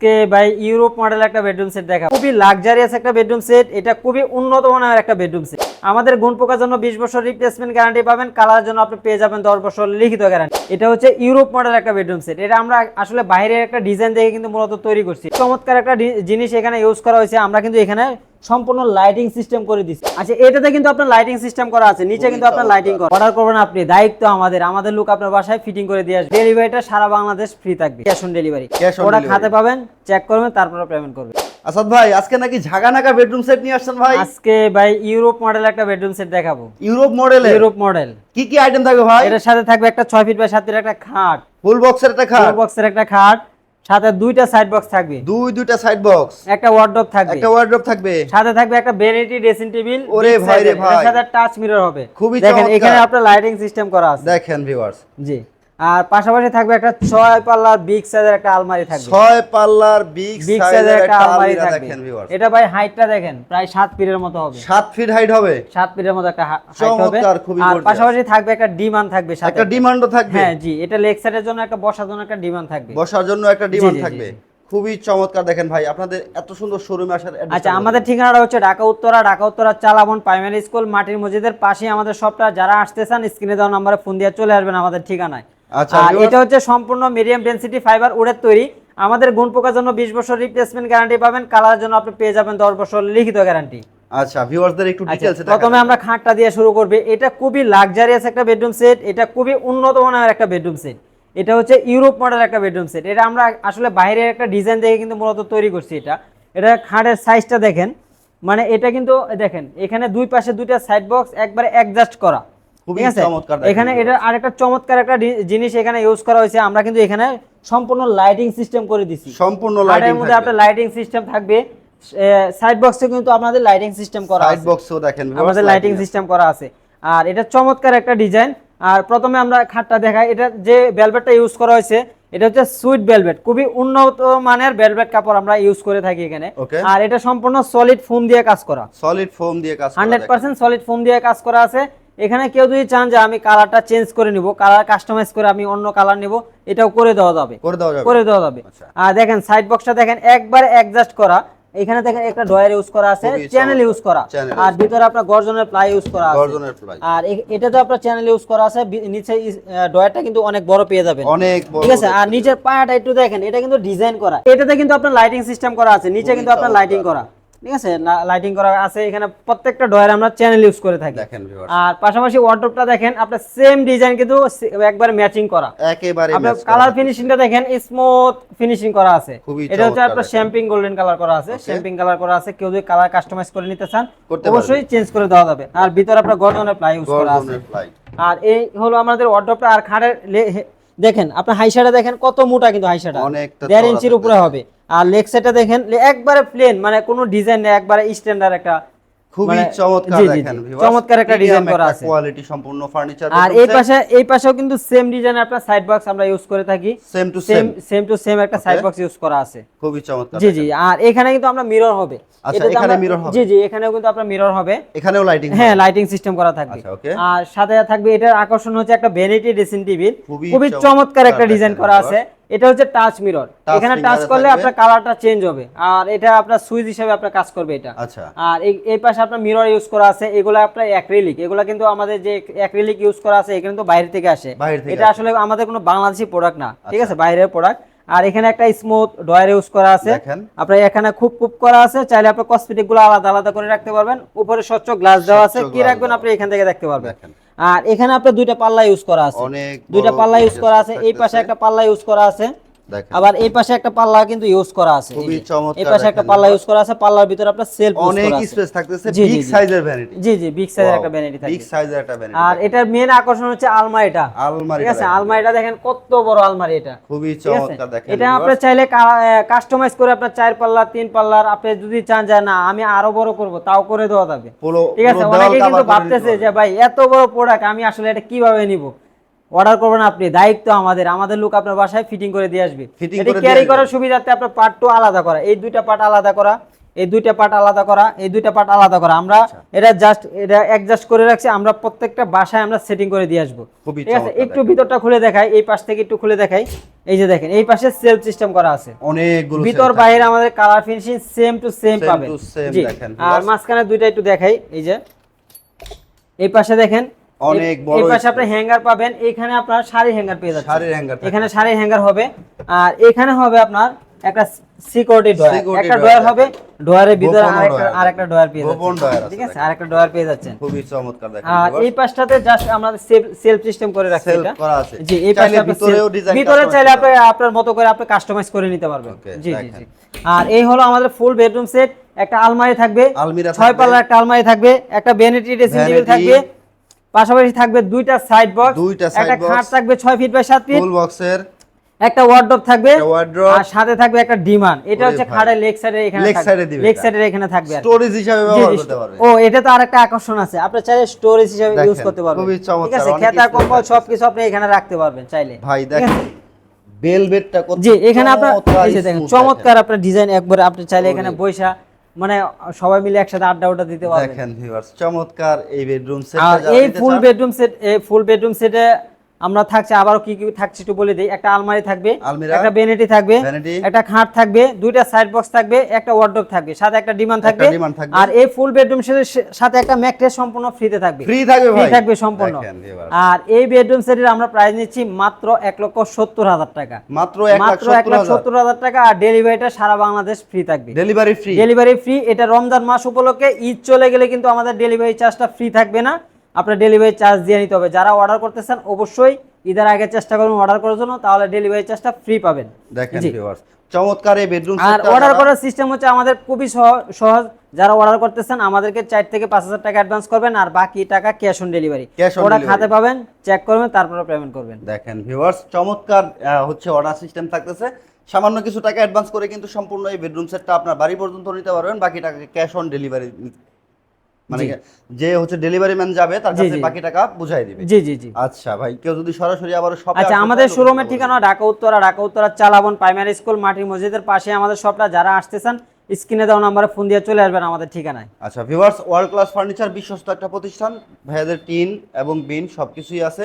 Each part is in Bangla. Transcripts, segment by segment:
আজকে ভাই ইউরোপ মডেল একটা বেডরুম সেট দেখা খুবই লাক্সারিয়াস একটা বেডরুম সেট এটা খুবই উন্নত মানের একটা বেডরুম সেট আমাদের গুণ পোকার জন্য বিশ বছর রিপ্লেসমেন্ট গ্যারান্টি পাবেন কালার জন্য আপনি পেয়ে যাবেন দশ বছর লিখিত গ্যারান্টি এটা হচ্ছে ইউরোপ মডেল একটা বেডরুম সেট এটা আমরা আসলে বাইরের একটা ডিজাইন দেখে কিন্তু মূলত তৈরি করছি। চমৎকার একটা জিনিস এখানে ইউজ করা হয়েছে। আমরা কিন্তু এখানে সম্পূর্ণ লাইটিং সিস্টেম করে দিচ্ছি আচ্ছা এটাতে কিন্তু আপনার লাইটিং সিস্টেম করা আছে নিচে কিন্তু আপনার লাইটিং করা। অর্ডার করবেন আপনি দায়িত্ব আমাদের। আমাদের লোক আপনার বাসায় ফিটিং করে দিয়ে আসবে। ডেলিভারিটা সারা বাংলাদেশ ফ্রি থাকবে। ক্যাশ অন ডেলিভারি ওটা খাতে পাবেন চেক করবেন তারপরে পেমেন্ট করবেন। আসাদ ভাই আজকে নাকি ঝাগানাকা বেডরুম সেট নিয়ে আসছেন ভাই? আজকে ভাই ইউরোপ মডেল একটা বেডরুম সেট দেখাবো। ইউরোপ মডেলের ইউরোপ মডেল কি কি আইটেম থাকবে ভাই? এটার সাথে থাকবে একটা ছয় ফিট বাই সাত ফিট একটা খাট। ফুল বক্সের একটা খাট? বক্সের একটা খাট। সাথে দুইটা সাইড বক্স থাকবে। দুই দুইটা সাইড বক্স একটা ওয়ার্ডরোব থাকবে। একটা ওয়ার্ড্রপ থাকবে। সাথে থাকবে একটা ভ্যানিটি ড্রেসিং টেবিল ওরে ভাই রে ভাই। সাথে টাচ মিরর হবে। খুবই দেখেন এখানে আপনার লাইটিং সিস্টেম করা আছে। দেখেন ভিউয়ার্স জি। আর পাশাপাশি থাকবে একটা ছয় পাল্লার বিগ সাইজের একটা আলমারি থাকবে। ছয় পাল্লার বিগ বিগ সাইজের একটা আলমারি থাকবে। দেখেন ভিউয়ার্স এটা ভাই হাইটটা দেখেন প্রায় সাত ফিটের মতো হবে। সাত ফিট হাইট হবে? সাত ফিটের মতো একটা হাইট হবে। আর পাশাপাশি থাকবে একটা ডিমান্ড থাকবে সাথে। একটা ডিমান্ডও থাকবে? হ্যাঁ জি এটা লেগ সাইডের জন্য একটা বসার জন্য একটা ডিমান্ড থাকবে। বসার জন্য একটা ডিমান্ড থাকবে। খুবই চমৎকার দেখেন ভাই আপনাদের এত সুন্দর শোরুমে আসার আচ্ছা আমাদের ঠিকানাটা হচ্ছে ঢাকা উত্তরা ঢাকা উত্তরা চালাবন প্রাইমারি স্কুল মাটির মসজিদের পাশে আমাদের সবটা যারা আসতে চান স্ক্রিনে দেওয়া নাম্বারে ফোন দিয়ে চলে আসবেন আমাদের ঠিকানায়। আর এটা হচ্ছে সম্পূর্ণ মিডিয়াম ডেনসিটি ফাইবার উডের তৈরি। আমাদের গুণ পোকার জন্য বিশ বছর রিপ্লেসমেন্ট গ্যারান্টি পাবেন কালার জন্য আপনি পেয়ে যাবেন দশ বছর লিখিত গ্যারান্টি আচ্ছা ভিউয়ার্সদের একটু আচ্ছা, ডিটেইলসে প্রথমে আমরা খাটটা দিয়ে শুরু করবে। এটা খুবই লাক্সারিয়াস একটা বেডরুম সেট এটা খুবই উন্নত মানের একটা বেডরুম সেট এটা হচ্ছে ইউরোপ মডেল একটা বেডরুম সেট এটা আমরা আসলে বাইরের একটা ডিজাইন দেখে কিন্তু মূলত তৈরি করছি এটা। এটা খাটের সাইজটা দেখেন। মানে এটা কিন্তু দেখেন এখানে দুই পাশে দুইটা সাইড বক্স একবারে অ্যাডজাস্ট করা। ঠিক আছে? এখানে এটা আরেকটা চমৎকার একটা জিনিস এখানে ইউজ করা হয়েছে। আমরা কিন্তু এখানে সম্পূর্ণ লাইটিং সিস্টেম করে দিছি। সম্পূর্ণ লাইটিং মধ্যে আপনার লাইটিং সিস্টেম থাকবে। সাইড বক্সে কিন্তু আপনাদের লাইটিং সিস্টেম করা সাইড বক্সও দেখেন আমাদের লাইটিং সিস্টেম করা আছে। আর এটা চমৎকার একটা ডিজাইন আর প্রথমে আমরা খাটটা দেখাই। এটা যে ভেলভেটটা ইউজ করা হয়েছে এটা হচ্ছে সুইট ভেলভেট খুবই উন্নত মানের ভেলভেট কাপড় আমরা ইউজ করে থাকি এখানে। আর এটা সম্পূর্ণ সলিড ফোম দিয়ে কাজ করা। সলিড ফোম দিয়ে কাজ করা হান্ড্রেড দেখেন। পার্সেন্ট সলিড ফোম দিয়ে কাজ করা আছে। এখানে কেউ যদি চান যে আমি কালারটা চেঞ্জ করে নিব কালার কাস্টমাইজ করে আমি অন্য কালার নিব এটাও করে দেওয়া যাবে। করে দেওয়া যাবে। করে দেওয়া যাবে। আচ্ছা। আর দেখেন সাইড বক্সটা দেখেন একবার অ্যাডজাস্ট করা। এখানে দেখেন একটা ডয়ার ইউজ করা আছে চ্যানেল ইউজ করা। আর ভিতরে আপনার গর্জনের প্লাই ইউজ করা আছে। গর্জনের প্লাই আর এ- এটাতে আপনার চ্যানেল ইউজ করা আছে নিচে ডয়ারটা কিন্তু অনেক বড় পেয়ে যাবেন। অনেক বড় ঠিক আছে? আর নিচের পায়াটা একটু দেখেন এটা কিন্তু ডিজাইন করা। এটাতে কিন্তু আপনার লাইটিং সিস্টেম করা আছে নিচে কিন্তু আপনার লাইটিং করা। ঠিক আছে? লাইটিং করা আছে এখানে প্রত্যেকটা ডয়ারে আমরা চ্যানেল ইউজ করে থাকি। দেখেন আর পাশাপাশি ওয়ার্ডরোবটা দেখেন আপনার সেম ডিজাইন কিন্তু একবার ম্যাচিং করা। একেবারে আপনার কালার ফিনিশিংটা দেখেন স্মুথ ফিনিশিং করা আছে। এটা হচ্ছে আপনার শ্যাম্পিং গোল্ডেন কালার করা আছে। শ্যাম্পিং কালার করা আছে। কেউ যদি কালার কাস্টমাইজ করে নিতে চান অবশ্যই চেঞ্জ করে দেওয়া যাবে। আর ভিতরে আপনার গর্জনের প্লাই ইউজ করা আছে। আর এই হলো আমাদের ওয়ার্ডরোবটা আর খাটের দেখেন আপনার হাইসাটা দেখেন কত মোটা কিন্তু হাইসাটা দেড় ইঞ্চির উপরে হবে। আর লেগ সেটটা দেখেন একবারে প্লেন মানে কোনো ডিজাইন নেই একবারে স্ট্যান্ডার্ড একটা খুবই মানে- চমৎকার দেখেন চমৎকার একটা ডিজাইন করা আছে। কোয়ালিটি সম্পূর্ণ ফার্নিচার আর এই পাশে এই পাশেও কিন্তু সেম ডিজাইনের আপনার সাইড বক্স আমরা ইউজ করে থাকি। Same to same same to same একটা সাইড বক্স ইউজ করা আছে। খুবই চমৎকার জি জি আর এখানে কিন্তু আমরা মিরর হবে। আচ্ছা, এখানে মিরর হবে? জি জি এখানেও কিন্তু আপনার মিরর হবে। এখানেও লাইটিং হ্যাঁ লাইটিং সিস্টেম করা থাকবে। আচ্ছা, আর সাথে থাকবে এটার আকর্ষণ হচ্ছে একটা ভ্যানিটি ড্রেসিং টেবিল খুবই চমৎকার একটা ডিজাইন করা আছে। এটা হচ্ছে টাচ মিরর এখানে টাচ করলে আপনার কালারটা চেঞ্জ হবে। আর এটা আপনার সুইচ হিসেবে আপনার কাজ করবে এটা। আচ্ছা। আর এই- পাশে আপনার মিরর ইউজ করা আছে। এগুলো আপনার অ্যাক্রিলিক এগুলো কিন্তু আমাদের যে অ্যাক্রিলিক ইউজ করা আছে এখানে তো বাইরে থেকে আসে। এটা আসলে আমাদের কোনো বাংলাদেশি প্রোডাক্ট না। ঠিক আছে? বাইরের প্রোডাক্ট আর এখানে একটা স্মুথ ডয়ার ইউজ করা আছে। আপনার এখানে খুব খুব করা আছে। চাইলে আপনি কসমেটিকগুলো আলাদা আলাদা করে রাখতে পারবেন। উপরে স্বচ্ছ গ্লাস দেওয়া আছে। কি রাখবেন আপনি এখান থেকে দেখতে পারবেন। আর এখানে আপনার দুইটা পাল্লা ইউজ করা আছে। দুইটা পাল্লা ইউজ করা আছে এই পাশে একটা পাল্লা ইউজ করা আছে। আবার এই পাশে একটা পাল্লা কিন্তু ইউজ করা আছে খুবই চমৎকার এই পাশে একটা পাল্লা ইউজ করা আছে পাল্লার ভিতরে আপনার সেলফ অনেক স্পেস থাকতেছে বিগ সাইজের ভ্যানিটি জি। জি বিগ সাইজের একটা ভ্যানিটি থাকে বিগ সাইজের একটা ভ্যানিটি আর এটার মেন আকর্ষণ হচ্ছে আলমারিটা। আলমারিটা ঠিক আছে। আলমারিটা দেখেন কত বড় আলমারি এটা। খুবই চমৎকার দেখেন এটা আপনি চাইলে কাস্টমাইজ করে আপনার চার পাল্লা তিন পাল্লার আপনি যদি চান যে না আমি আরও বড় করব তাও করে দেওয়া যাবে। ঠিক আছে? অনেকে কিন্তু ভাবতেছে যে ভাই এত বড় প্রোডাক্ট আমি আসলে এটা কীভাবে নিব? অর্ডার করবেন আপনি দায়িত্ব আমাদের। আমাদের লোক আপনার বাসায় ফিটিং করে দিয়ে আসবে। এটা করে ক্যারি করার সুবিধাতে আপনার পার্ট টু আলাদা করা। এই দুইটা পার্ট আলাদা করা এই দুইটা পার্ট আলাদা করা এই দুইটা পার্ট আলাদা করা। আমরা আচ্ছা। এটা জাস্ট এটা অ্যাডজাস্ট করে রাখছি। আমরা প্রত্যেকটা বাসায় আমরা সেটিং করে দিয়ে আসব। ঠিক আছে? একটু ভিতরটা খুলে দেখাই। এই পাশ থেকে একটু খুলে দেখাই। এই যে দেখেন এই পাশে সেলফ সিস্টেম করা আছে। অনেকগুলো ভিতর বাইরে আমাদের colour finishing same to same পাবেন। আর। মাঝখানে দুইটা একটু দেখাই। এই যে এই পাশে দেখেন অনেক বড় এই পাশে আপনি হ্যাঙ্গার পাবেন এখানে আপনার শাড়ি হ্যাঙ্গার পেয়ে যাচ্ছেন। শাড়ির থাকবে। এখানে শাড়ি হ্যাঙ্গার হবে আর এখানে হবে আপনার একটা সিকিউরিটি ডয়ার একটা ডয়ার হবে ডয়ারের ভিতরে গোপনও আরেকটা আরেকটা ডয়ার পেয়ে যাচ্ছেন। ঠিক আছে। আরেকটা ডয়ার পেয়ে যাচ্ছেন। খুবই চমৎকার দেখেন আর এই পাশটাতে জাস্ট আমরা সেলফ সিস্টেম করে রাখছি এটা। করা আছে। জি এই ভিতরেও design ভিতরে চাইলে আপনি আপনার মতো করে আপনি কাস্টমাইজ করে নিতে পারবেন। জি জি জি। আর এই হলো আমাদের ফুল বেডরুম সেট একটা আলমারি থাকবে আলমিরা ছয়। পাল্লার একটা আলমারি থাকবে একটা ভ্যানিটি ড্রেসিং টেবিল থাকবে পাশাপাশি থাকবে দুইটা সাইড বক্স দুইটা একটা খাট থাকবে 6 ফিট বাই 7 ফিট ফুল বক্সের একটা ওয়ার্ডরোব থাকবে আর সাথে থাকবে একটা ডিমান এটা হচ্ছে ভাই। লেগ সাইডে এখানে side এ দিবে লেগ এটা। সাইডের এখানে থাকবে স্টোরেজ হিসাবে ব্যবহার করতে পারবে। ও এটা তো আরেকটা আকর্ষণ আছে। আপনি চাইলে স্টোরেজ হিসেবে ইউজ করতে পারবেন। খুবই চমৎকার, ঠিক আছে খেতা কম্বল থাকতেছে। সবকিছু আপনি এখানে রাখতে পারবেন চাইলে। ভাই দেখেন বেলভেটটা কত জি এখানে আপনার চমৎকার এই যে দেখেন চমৎকার আপনার ডিজাইন একবারে আপনি চাইলে এখানে। বৈশা মানে সবাই মিলে একসাথে আড্ডা ওটা দিতে পারবেন। দেখেন ভিউয়ার্স চমৎকার এই বেডরুম সেট এই ফুল বেডরুম সেট এই ফুল বেডরুম সেটে আমরা থাকছে আবারও কি কি থাকছে একটু বলে দিই। একটা আলমারি থাকবে একটা বেনেটি থাকবে একটা খাট থাকবে দুইটা সাইড বক্স থাকবে একটা ওয়ার্ডরোব থাকবে সাথে একটা ডিমান্ড থাকবে। আর এই ফুল বেডরুম সেটের সাথে একটা ম্যাট্রেস সম্পূর্ণ ফ্রিতে থাকবে। ফ্রি থাকবে ফ্রি থাকবে সম্পূর্ণ। আর এই বেডরুম সেটের আমরা প্রাইস নিচ্ছি মাত্র এক লক্ষ সত্তর হাজার টাকা। মাত্র মাত্র এক লাখ সত্তর হাজার টাকা আর ডেলিভারিটা সারা বাংলাদেশ ফ্রি থাকবে। ডেলিভারি ফ্রি ডেলিভারি ফ্রি এটা রমজান মাস উপলক্ষে ঈদ চলে গেলে কিন্তু আমাদের ডেলিভারি চার্জটা ফ্রি থাকবে না। আপনার ডেলিভারি চার্জ দিয়ে নিতে হবে। যারা অর্ডার করতেছেন অবশ্যই ঈদের আগে চেষ্টা করুন অর্ডার করার জন্য তাহলে ডেলিভারি চার্জটা ফ্রি পাবেন। দেখেন ভিউয়ার্স চমৎকার এই বেডরুম আর অর্ডার করার সিস্টেম হচ্ছে আমাদের খুবই সহ- সহজ। যারা অর্ডার করতেছেন আমাদেরকে চার থেকে পাঁচ হাজার টাকা অ্যাডভান্স করবেন আর বাকি টাকা ক্যাশ অন ডেলিভারি ওরা খাতে পাবেন চেক করবেন তারপরে পেমেন্ট করবেন। দেখেন ভিউয়ার্স চমৎকার হচ্ছে অর্ডার সিস্টেম থাকতেছে। সামান্য কিছু টাকা অ্যাডভান্স করে কিন্তু সম্পূর্ণ এই বেডরুম সেটটা আপনার বাড়ি পর্যন্ত নিতে পারবেন বাকি টাকা ক্যাশ অন ডেলিভারি মানে যে হচ্ছে ডেলিভারি ম্যান যাবে তার কাছে বাকি টাকা বুঝাই দিবে। জি জি জি। আচ্ছা ভাই কেউ যদি সরাসরি আবার সব আচ্ছা আমাদের শোরুমের ঠিকানা ঢাকা উত্তরা ঢাকা উত্তরা চালাবন প্রাইমারি স্কুল মাটির মসজিদের পাশে আমাদের শপটা যারা আসতেছেন স্ক্রিনে দেওয়া নম্বরে ফোন দিয়ে চলে আসবেন আমাদের ঠিকানায়। আচ্ছা ভিউয়ার্স ওয়ার্ল্ড ক্লাস ফার্নিচার বিশ্বস্ত একটা প্রতিষ্ঠান ভাইয়াদের টিন এবং বিন সবকিছুই আছে।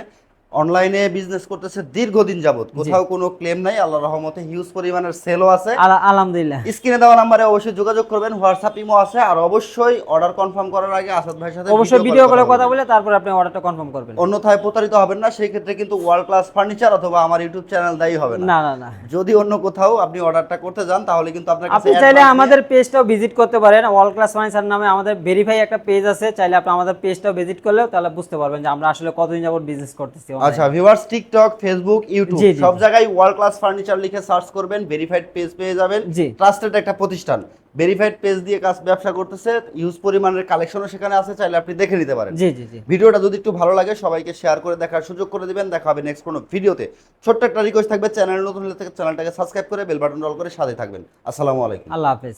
অনলাইনে বিজনেস করতেছে দীর্ঘদিন যাবত কোথাও কোনো ক্লেম নাই আল্লাহ রহমতে হিউজ পরিমাণের সেলও আছে। আলহামদুলিল্লাহ। স্ক্রিনে দেওয়া নাম্বারে অবশ্যই যোগাযোগ করবেন হোয়াটসঅ্যাপ ইমো আছে আর অবশ্যই অর্ডার কনফার্ম করার আগে আসাদ ভাইয়ের সাথে অবশ্যই ভিডিও কলে কথা বলে তারপর আপনি অর্ডারটা কনফার্ম করবেন। অন্যথায় প্রতারিত হবেন না সেই ক্ষেত্রে কিন্তু ওয়ার্ল্ড ক্লাস ফার্নিচার অথবা আমার ইউটিউব চ্যানেল দায়ী হবে না। না না যদি অন্য কোথাও আপনি অর্ডারটা করতে যান তাহলে কিন্তু আপনার আপনি চাইলে আমাদের পেজটাও ভিজিট করতে পারেন। ওয়ার্ল্ড ক্লাস ফার্নিচার নামে আমাদের ভেরিফাই একটা পেজ আছে চাইলে আপনি আমাদের পেজটাও ভিজিট করলেও তাহলে বুঝতে পারবেন যে আমরা আসলে কতদিন যাবত বিজনেস করতেছি। আচ্ছা ভিউয়ার্স টিকটক ফেসবুক ইউটিউব সব জায়গায় ওয়ার্ল্ড ক্লাস ফার্নিচার লিখে সার্চ করবেন ভেরিফাইড পেজ পেয়ে যাবেন। ট্রাস্টেড একটা প্রতিষ্ঠান। ভেরিফাইড পেজ দিয়ে কাজ ব্যবসা করতেছে ইউজ পরিমাণের কালেকশনও সেখানে আছে চাইলে আপনি দেখে নিতে পারেন। জি জি জি। ভিডিওটা যদি একটু ভালো লাগে সবাইকে শেয়ার করে দেখার সুযোগ করে দিবেন। দেখা হবে নেক্সট কোনো ভিডিওতে ছোট্ট একটা রিকোয়েস্ট থাকবে চ্যানেল নতুন হলে থেকে চ্যানেলটাকে সাবস্ক্রাইব করে বেল বাটন অল করে সাথে থাকবেন। আসসালামু আলাইকুম। আল্লাহ হাফেজ।